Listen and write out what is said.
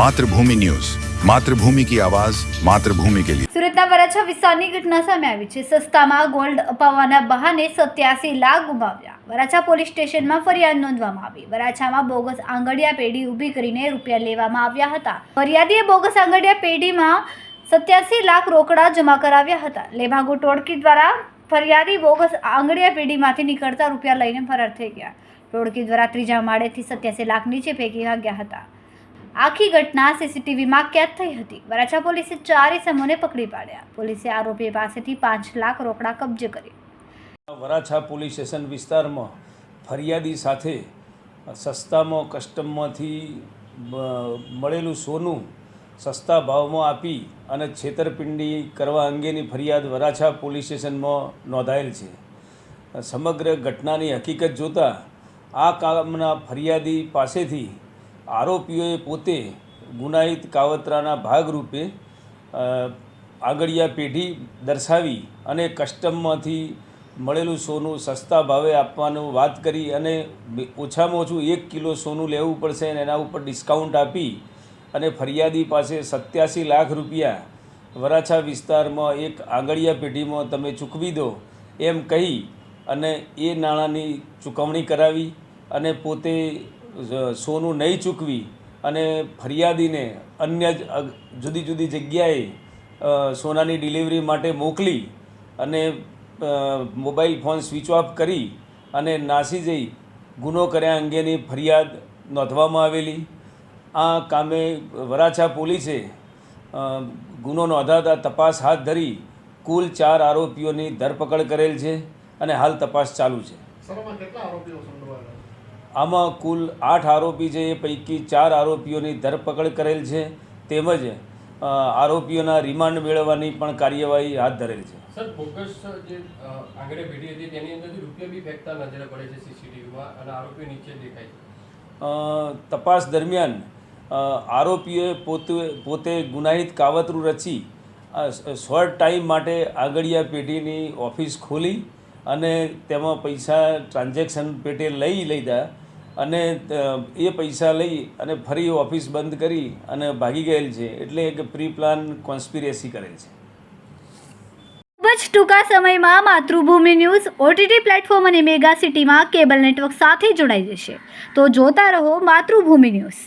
Mathrubhumi news. Mathrubhumi કી આવાજ, માતૃભૂમિ કે લિયે સુરતના વરાછા વિસ્તારની ઘટના સામે આવી છે. સસ્તામાં ગોલ્ડ અપાવવાના બહાને સત્યાસી લાખ ગુમાવ્યા. વરાછા પોલીસ સ્ટેશનમાં ફરિયાદ નોંધવામાં આવી. વરાછામાં બોગસ આંગડિયા પેઢી ઊભી કરીને રૂપિયા લેવામાં આવ્યા હતા. ફરિયાદીએ બોગસ આંગડિયા પેઢીમાં સત્યાસી લાખ રોકડા જમા કરાવ્યા હતા. લેભાગુ ટોળકી દ્વારા ફરિયાદી બોગસ આંગડિયા પેઢીમાંથી નીકળતા રૂપિયા લઈને ફરાર થઈ ગયા. ટોળકી દ્વારા ત્રીજા માળેથી સત્યાસી લાખ નીચે ફેંકી ગયા હતા. આખી ઘટના સીસીટીવીમાં કેદ થઈ હતી. વરાછા પોલીસે ચાર ઇસમોને પકડી પાડ્યા. પોલીસે આરોપી પાસેથી પાંચ લાખ રોકડા કબજે કરી વરાછા પોલીસ સ્ટેશન વિસ્તારમાં ફરિયાદી સાથે સસ્તામાં કસ્ટમમાંથી મળેલું સોનું સસ્તા ભાવમાં આપી અને છેતરપિંડી કરવા અંગેની ફરિયાદ વરાછા પોલીસ સ્ટેશનમાં નોંધાયેલ છે. સમગ્ર ઘટનાની હકીકત જોતાં આ કામના ફરિયાદી પાસેથી આરોપીઓએ પોતે ગુનાહિત કાવતરાના ભાગરૂપે આગળિયા પેઢી દર્શાવી અને કસ્ટમમાંથી મળેલું સોનું સસ્તા ભાવે આપવાનું વાત કરી અને ઓછામાં ઓછું એક કિલો સોનું લેવું પડશે અને એના ઉપર ડિસ્કાઉન્ટ આપી અને ફરિયાદી પાસે સત્યાસી લાખ રૂપિયા વરાછા વિસ્તારમાં એક આંગળિયા પેઢીમાં તમે ચૂકવી દો એમ કહી અને એ નાણાંની ચૂકવણી કરાવી અને પોતે સોનું નહીં ચૂકવી અને ફરિયાદીને અન્ય જુદી જુદી જગ્યાએ સોનાની ડિલિવરી માટે મોકલી અને મોબાઈલ ફોન સ્વિચ ઓફ કરી અને નાસી જઈ ગુનો કર્યા અંગેની ફરિયાદ નોંધવામાં આવેલી. આ કામે વરાછા પોલીસે ગુનો નોંધાતા તપાસ હાથ ધરી કુલ ચાર આરોપીઓની ધરપકડ કરેલ છે અને હાલ તપાસ ચાલુ છે? આમાં કુલ આઠ આરોપી છે એ પૈકી ચાર આરોપીઓની ધરપકડ કરેલ છે. તેમજ આરોપીઓના રિમાન્ડ મેળવવાની પણ કાર્યવાહી હાથ ધરેલ છે. સર ફોકસ જે અ, ભેટી હતી તેની અંદરથી રૂપિયા બી ફેંકતા નજરે પડે છે સીસીટીવીમાં અને આરોપીઓ નીચે દેખાય છે. તપાસ દરમિયાન આરોપીએ આરોપીઓએ પોતે પોતે ગુનાહિત કાવતરું રચી શોર્ટ ટાઈમ માટે આગળિયા પેઢીની ઓફિસ ખોલી અને તેમાં પૈસા ટ્રાન્ઝેક્શન પેટે લઈ લીધા. અને એ પૈસા લઈ અને ફરી ઓફિસ બંધ કરી અને ભાગી ગયેલ છે. એટલે એક પ્રી પ્લાન કોન્સ્પિરેસી કરે છે. ખૂબ જ ટૂંકા સમયમાં માતૃભૂમિ ન્યૂઝ ઓટીટી પ્લેટફોર્મ અને મેગા સિટીમાં કેબલ નેટવર્ક સાથે જોડાઈ જશે. તો જોતા રહો માતૃભૂમિ ન્યૂઝ.